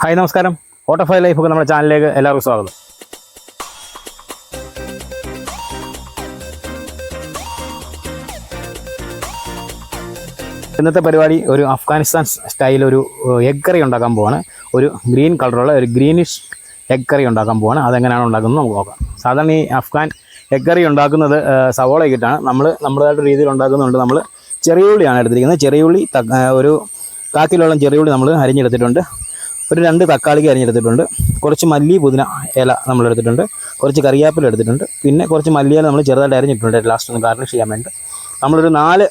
Hi നമസ്കാരം. ഓട്ടോഫൈ life നമ്മുടെ ചാനലിലേക്ക് എല്ലാവർക്കും സ്വാഗതം. ഇന്നത്തെ പരിപാടി ഒരു അഫ്ഗാനിസ്ഥാൻ സ്റ്റൈൽ ഒരു എഗ് കറി ഉണ്ടാക്കാൻ പോവാണ്. ഒരു ഗ്രീൻ കളറുള്ള ഒരു ഗ്രീനിഷ് എഗ് കറി ഉണ്ടാക്കാൻ പോവാണ്. അതെങ്ങനെയാണ് ഉണ്ടാക്കുന്നത് നമുക്ക് നോക്കാം. സാധാരണ ഈ അഫ്ഗാൻ എഗ് കറി ഉണ്ടാക്കുന്നത് സവോള ഇട്ടാണ് നമ്മൾ നമ്മുടേതായിട്ട് രീതിയിൽ ഉണ്ടാക്കുന്നുണ്ട്. നമ്മൾ ചെറിയുള്ളിയാണ് എടുത്തിരിക്കുന്നത്. ചെറിയുള്ളി ഒരു കാക്കിലോളം ചെറിയുള്ളി നമ്മൾ അരിഞ്ഞെടുത്തിട്ടുണ്ട്. ഒരു രണ്ട് തക്കാളിക്ക് അരിഞ്ഞെടുത്തിട്ടുണ്ട്. കുറച്ച് മല്ലി പുതിന ഇല നമ്മൾ എടുത്തിട്ടുണ്ട് കുറച്ച് കറിവേപ്പില എടുത്തിട്ടുണ്ട്. പിന്നെ കുറച്ച് മല്ലിയില നമ്മൾ ചെറുതായിട്ട് അരിഞ്ഞിട്ടുണ്ട്. ലാസ്റ്റ് ഒന്ന് ഗാർണിഷ് ചെയ്യാൻ വേണ്ടി നമ്മളൊരു നാല്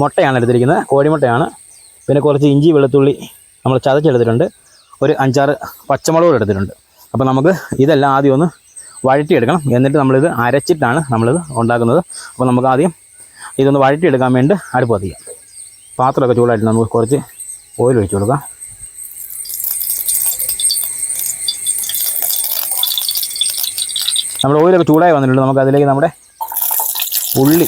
മുട്ടയാണ് എടുത്തിരിക്കുന്നത്. കോഴിമുട്ടയാണ്. പിന്നെ കുറച്ച് ഇഞ്ചി വെളുത്തുള്ളി നമ്മൾ ചതച്ചെടുത്തിട്ടുണ്ട്. ഒരു അഞ്ചാറ് പച്ചമുളകും എടുത്തിട്ടുണ്ട്. അപ്പോൾ നമുക്ക് ഇതെല്ലാം ആദ്യം ഒന്ന് വഴറ്റിയെടുക്കണം. എന്നിട്ട് നമ്മളിത് അരച്ചിട്ടാണ് നമ്മളിത് ഉണ്ടാക്കുന്നത്. അപ്പോൾ നമുക്ക് ആദ്യം ഇതൊന്ന് വഴറ്റിയെടുക്കാൻ വേണ്ടി അടുപ്പ് കത്തിക്കാം പാത്രമൊക്കെ ചൂടായിട്ട് നമുക്ക് കുറച്ച് ഓയിൽ ഒഴിച്ചു കൊടുക്കാം. നമ്മുടെ ഓയിലൊക്കെ ചൂടായി വന്നിട്ടുണ്ട്. നമുക്ക് അതിലേക്ക് നമ്മുടെ ഉള്ളി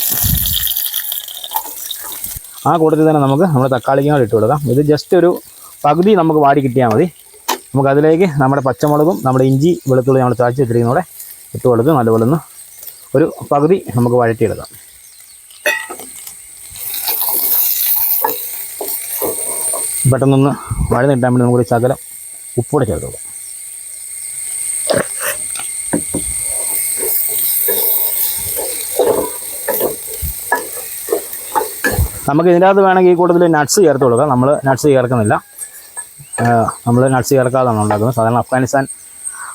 ആ കൂട്ടത്തിൽ തന്നെ നമുക്ക് നമ്മുടെ തക്കാളിക്കും കൂടെ ഇട്ട് കൊടുക്കാം. ഇത് ജസ്റ്റ് ഒരു പകുതി നമുക്ക് വാടി കിട്ടിയാൽ മതി. നമുക്ക് അതിലേക്ക് നമ്മുടെ പച്ചമുളകും നമ്മുടെ ഇഞ്ചി വെളുത്തുള്ളി നമ്മൾ ചാച്ചി വെച്ചിരിക്കുന്നതോടെ ഇട്ട് കൊടുത്ത് നല്ലപോലെ ഒന്ന് ഒരു പകുതി നമുക്ക് വഴറ്റിയെടുക്കാം. പെട്ടെന്നൊന്ന് വഴന്ന് കിട്ടാൻ വേണ്ടി നമുക്കൊരു ശകലം ഉപ്പൂടെ ചേർത്ത് കൊടുക്കാം. നമുക്ക് ഇതിന്റെ അകത്ത് വേണമെങ്കിൽ ഈ കൂട്ടത്തിൽ നട്ട്സ് ചേർത്ത് കൊടുക്കാം നമ്മൾ നട്ട്സ് ചേർക്കുന്നില്ല. നമ്മൾ നട്ട്സ് ചേർക്കാതാണ് ഉണ്ടാക്കുന്നത്. സാധാരണ Afghanistan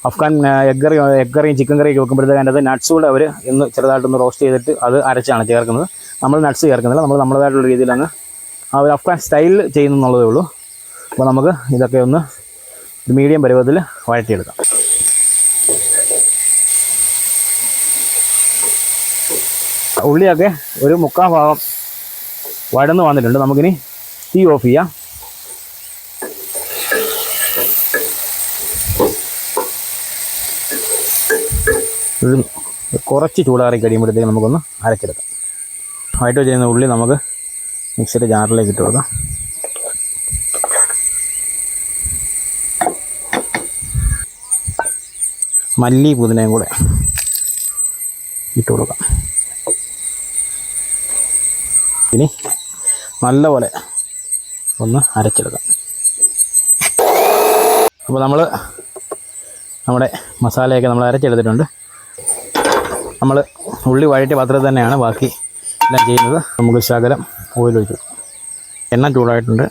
Afghan egg curry egg കറിയും ചിക്കൻ കറിയൊക്കെ വെക്കുമ്പോഴത്തേക്ക് അതിന്റെ നട്ട്സ് കൂടെ അവർ ഇന്ന് ചെറുതായിട്ടൊന്ന് റോസ്റ്റ് ചെയ്തിട്ട് അത് അരച്ചാണ് ചേർക്കുന്നത്. നമ്മൾ നട്ട്സ് ചേർക്കുന്നില്ല. നമ്മൾ നമ്മളതായിട്ടുള്ള രീതിയിലാണ് ആ ഒരു അഫ്ഗാൻ സ്റ്റൈലിൽ ചെയ്യുന്നുള്ളതേ ഉള്ളൂ. അപ്പോൾ നമുക്ക് ഇതൊക്കെ ഒന്ന് മീഡിയം പരുവത്തിൽ വഴറ്റിയെടുക്കാം. ഉള്ളിയൊക്കെ ഒരു മുക്കാൽ ഭാഗം വഴന്ന് വന്നിട്ടുണ്ട്. നമുക്കിനി തീ ഓഫ് ചെയ്യാം. കുറച്ച് ചൂടാറി കഴിയുമ്പോഴത്തേക്ക് നമുക്കൊന്ന് അരച്ചെടുക്കാം. വൈറ്റ് ചെയ്യുന്ന ഉള്ളി നമുക്ക് മിക്സിയുടെ ജാറിലേക്ക് ഇട്ട് കൊടുക്കാം. മല്ലി പുതിനയും കൂടെ ഇട്ട് കൊടുക്കാം. ഇനി നല്ലപോലെ ഒന്ന് അരച്ചെടുക്കാം. അപ്പോൾ നമ്മൾ നമ്മുടെ മസാലയൊക്കെ നമ്മൾ അരച്ചെടുത്തിട്ടുണ്ട്. നമ്മൾ ഉള്ളി വഴറ്റിയ പാത്രത്തിൽ തന്നെയാണ് ബാക്കി എല്ലാം ചെയ്യുന്നത്. നമുക്ക് ശകലം ഓയിലൊഴിച്ചു എണ്ണ ചൂടായിട്ടുണ്ട്.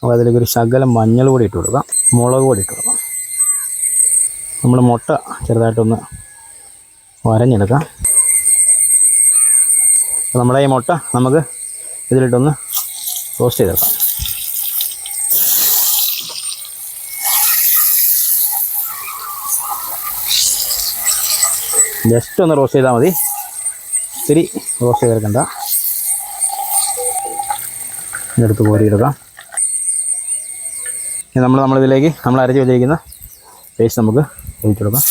അപ്പോൾ അതിലേക്ക് ഒരു ശകലം മഞ്ഞൾ കൂടി ഇട്ട് കൊടുക്കാം. മുളക് കൂടി ഇട്ട് കൊടുക്കാം. നമ്മൾ മുട്ട ചെറുതായിട്ടൊന്ന് വരഞ്ഞെടുക്കാം. നമ്മുടെ ഈ മുട്ട നമുക്ക് ഇതിലിട്ടൊന്ന് റോസ്റ്റ് ചെയ്തെടുക്കാം. ജസ്റ്റ് ഒന്ന് റോസ്റ്റ് ചെയ്താൽ മതി. ഇത്തിരി റോസ്റ്റ് ചെയ്തെടുക്കണ്ട ഇതെടുത്ത് കോരിയെടുക്കാം നമ്മൾ നമ്മളിതിലേക്ക് നമ്മൾ അരച്ച് വെച്ചിരിക്കുന്ന പേസ്റ്റ് നമുക്ക് ഒഴിച്ചു കൊടുക്കാം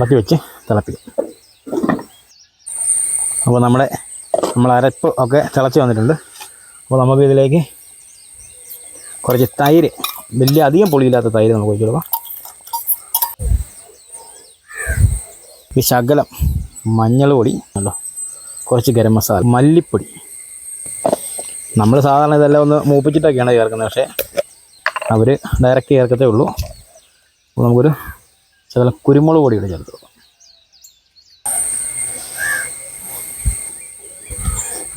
അടച്ചു വെച്ച് തിളപ്പിക്കും. അപ്പോൾ നമ്മുടെ നമ്മൾ അരപ്പ് ഒക്കെ തിളച്ച് വന്നിട്ടുണ്ട്. അപ്പോൾ നമുക്ക് ഇതിലേക്ക് കുറച്ച് തൈര് വലിയ അധികം പൊളിയില്ലാത്ത തൈര് നമുക്ക് ഒഴിച്ചു കൊടുക്കാം. ഈ ശകലം മഞ്ഞൾ പൊടി ഉണ്ടോ കുറച്ച് ഗരം മസാല മല്ലിപ്പൊടി. നമ്മൾ സാധാരണ ഇതെല്ലാം ഒന്ന് മൂപ്പിച്ചിട്ടൊക്കെയാണ് ചേർക്കുന്നത് പക്ഷേ അവർ ഡയറക്റ്റ് ചേർക്കത്തേ ഉള്ളൂ. അപ്പോൾ നമുക്കൊരു ശകലം കുരുമുളക് പൊടി കൂടെ ചേർത്ത് കൊടുക്കാം.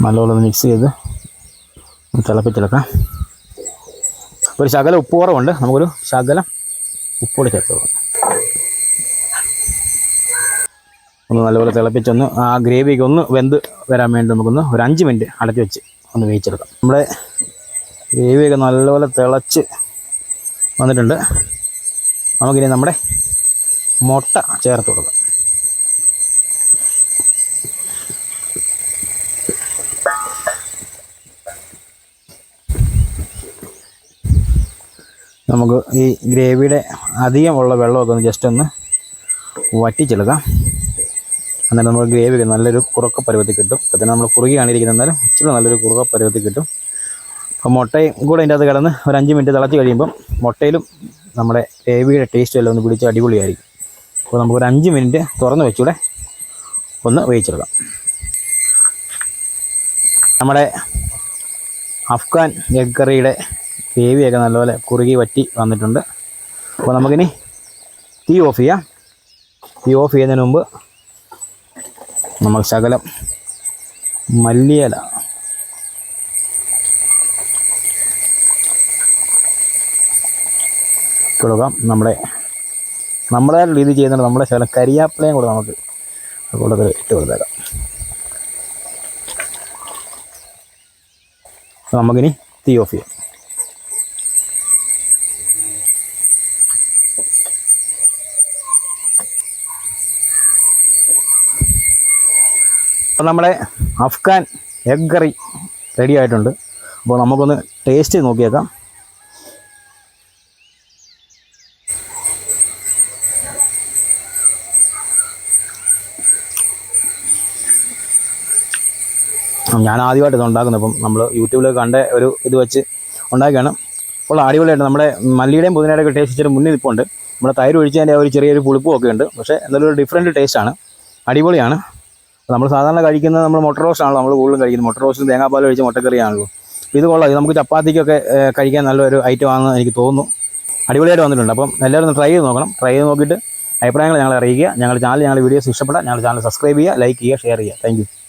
നല്ലപോലെ മിക്സ് ചെയ്ത് തിളപ്പിച്ചെടുക്കാം. ഒരു ശകലം ഉപ്പ് കുറവുണ്ട് നമുക്കൊരു ശകലം ഉപ്പോടെ ചേർത്ത് ഒന്ന് നല്ലപോലെ തിളപ്പിച്ചൊന്ന് ആ ഗ്രേവിക്ക് ഒന്ന് വെന്ത് വരാൻ വേണ്ടി നമുക്കൊന്ന് ഒരു അഞ്ച് മിനിറ്റ് അടച്ചു വെച്ച് ഒന്ന് വേവിച്ചെടുക്കാം. നമ്മുടെ ഗ്രേവിയൊക്കെ നല്ലപോലെ തിളച്ച് വന്നിട്ടുണ്ട്. നമുക്കിനി നമ്മുടെ മുട്ട ചേർത്ത് കൊടുക്കുക. നമുക്ക് ഈ ഗ്രേവിയുടെ അധികമുള്ള വെള്ളമൊക്കെ ഒന്ന് ജസ്റ്റ് ഒന്ന് വറ്റിച്ചെടുക്കാം. എന്നിട്ട് നമുക്ക് ഗ്രേവി നല്ലൊരു കുറുക്ക പരുവത്തിൽ കിട്ടും. ഇപ്പം തന്നെ നമ്മൾ കുറുകിയാണ് ഇരിക്കുന്നത് ഇച്ചിരി നല്ലൊരു കുറുക്ക പരുവത്തിൽ കിട്ടും. അപ്പം മുട്ടയും കൂടെ അതിന്റെ അകത്ത് കിടന്ന് ഒരു അഞ്ച് മിനിറ്റ് തിളച്ച് കഴിയുമ്പം മുട്ടയിലും നമ്മുടെ ഗ്രേവിയുടെ ടേസ്റ്റ് എല്ലാം ഒന്ന് പിടിച്ച് അടിപൊളിയായിരിക്കും. അപ്പോൾ നമുക്കൊരു അഞ്ച് മിനിറ്റ് തുറന്ന് വെച്ചൂടെ? ഒന്ന് വേവിച്ചെടുക്കാം. നമ്മുടെ അഫ്ഗാൻ എഗ് കറിയുടെ ഗ്രേവിയൊക്കെ നല്ലപോലെ കുറുകി വറ്റി വന്നിട്ടുണ്ട്. അപ്പോൾ നമുക്കിനി തീ ഓഫ് ചെയ്യാം. തീ ഓഫ് ചെയ്യുന്നതിന് മുമ്പ് നമ്മൾ ശകലം മല്ലിയില കൊടുക്കാം. നമ്മുടെ നമ്മുടെ രീതി ചെയ്യുന്നുണ്ട്. നമ്മുടെ ശകലം കരിയാപ്പിളയും കൂടെ നമുക്ക് കൂടുതൽ ഇട്ട് കൊടുത്തേക്കാം. നമുക്കിനി തീ ഓഫ് ചെയ്യാം. അപ്പോൾ നമ്മുടെ അഫ്ഗാൻ എഗ് കറി റെഡി ആയിട്ടുണ്ട്. അപ്പോൾ നമുക്കൊന്ന് ടേസ്റ്റ് നോക്കിയേക്കാം. ഞാൻ ആദ്യമായിട്ട് ഇത് ഉണ്ടാക്കുന്നത്. നമ്മൾ യൂട്യൂബിൽ കണ്ട ഒരു ഇത് വെച്ച് ഉണ്ടാക്കിയാണ്. അപ്പോൾ അടിപൊളിയായിട്ട് നമ്മുടെ മല്ലിയുടെയും പുതിനയുടെയൊക്കെ ടേസ്റ്റ് ഇച്ചിരി മുന്നിൽ നിൽപ്പുണ്ട്. നമ്മുടെ തൈര് ഒഴിച്ചതിന്റെ ഒരു ചെറിയൊരു പുളിപ്പും ഒക്കെ ഉണ്ട്. പക്ഷേ എന്തായാലും ഒരു ഡിഫറെന്റ് ടേസ്റ്റാണ് അടിപൊളിയാണ്. നമ്മൾ സാധാരണ കഴിക്കുന്നത് നമ്മൾ മുട്ട റോസ്റ്റ് ആണല്ലോ നമ്മൾ കൂടുതലും കഴിക്കുന്നത്. മുട്ട റോസ്റ്റും തേങ്ങാപ്പാൽ ഒഴിച്ച് മുട്ടക്കറിയാണല്ലോ. ഇത് കൊള്ളാം. ഇത് നമുക്ക് ചപ്പാത്തിക്കൊക്കെ കഴിക്കാൻ നല്ലൊരു ഐറ്റം ആണെന്ന് എനിക്ക് തോന്നുന്നു. അടിപൊളിയായിട്ട് വന്നിട്ടുണ്ട്. അപ്പം എല്ലാവരും ഒന്ന് ട്രൈ ചെയ്ത് നോക്കണം. ട്രൈ ചെയ്ത് നോക്കിയിട്ട് അഭിപ്രായങ്ങൾ ഞങ്ങളെ അറിയിക്കുക. ഞങ്ങളുടെ ചാനൽ ഞങ്ങളുടെ വീഡിയോസ് ഇഷ്ടപ്പെട്ടാൽ ഞങ്ങളുടെ ചാനൽ സബ്സ്ക്രൈബ് ചെയ്യുക ലൈക്ക് ചെയ്യുക ഷെയർ ചെയ്യുക. താങ്ക്